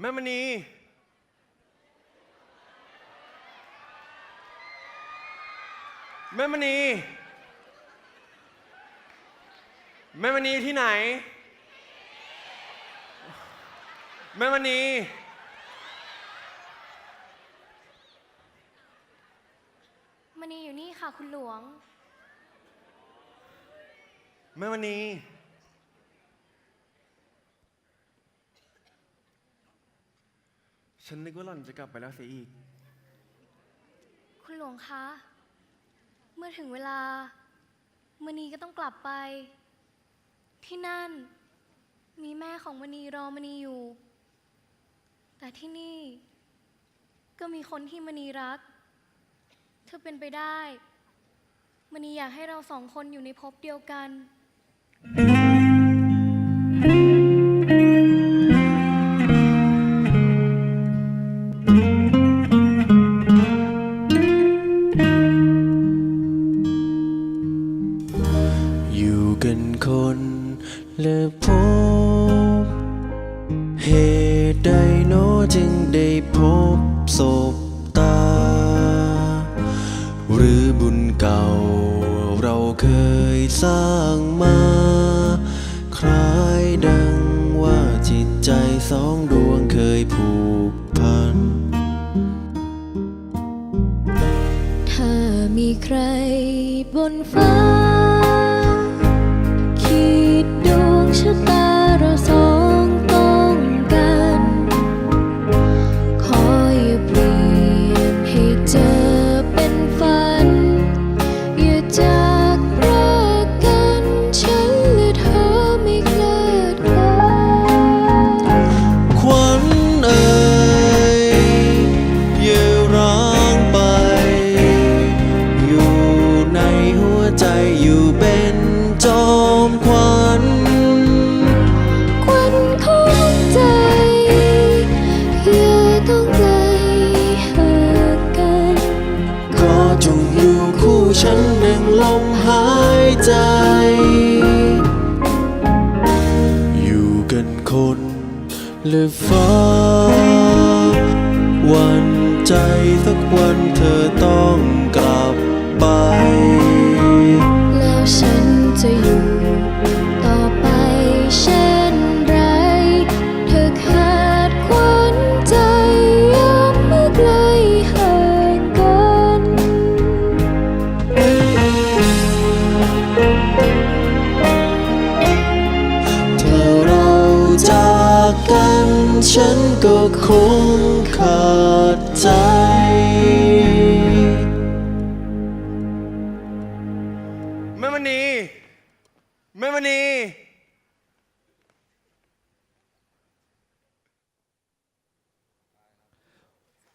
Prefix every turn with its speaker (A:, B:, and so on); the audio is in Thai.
A: แม่มณีแม่มณีแม่มณีที่ไหน แม่มณี
B: มณีอยู่นี่ค่ะ คุณหลวง
A: แม่มณี ฉันนึกว่าหล่อนจะกลับไปแล้วเสียอีก
B: คุณหลวงคะ เมื่อถึงเวลามณีก็ต้องกลับไป ที่นั่น มีแม่ของมณีรอมณีอยู่ แต่ที่นี่ ก็มีคนที่มณีรัก เธอเป็นไปได้มณีอยากให้เราสองคนอยู่ในภพเดียวกัน
C: อยู่กันคนและพบ เหตุใดโนจึงได้พบศพตา หรือบุญเก่าเราเคยสร้างมา คล้ายดังว่าจิตใจสองดวงเคยผูกพัน
B: ถ้ามีใครบนฟ้า ลม
C: หายใจ อยู่กันคนหรือฟ้า วันใจสักวันเธอต้อง ฉันก็คงขาดใจ
A: แม่มณีแม่มณี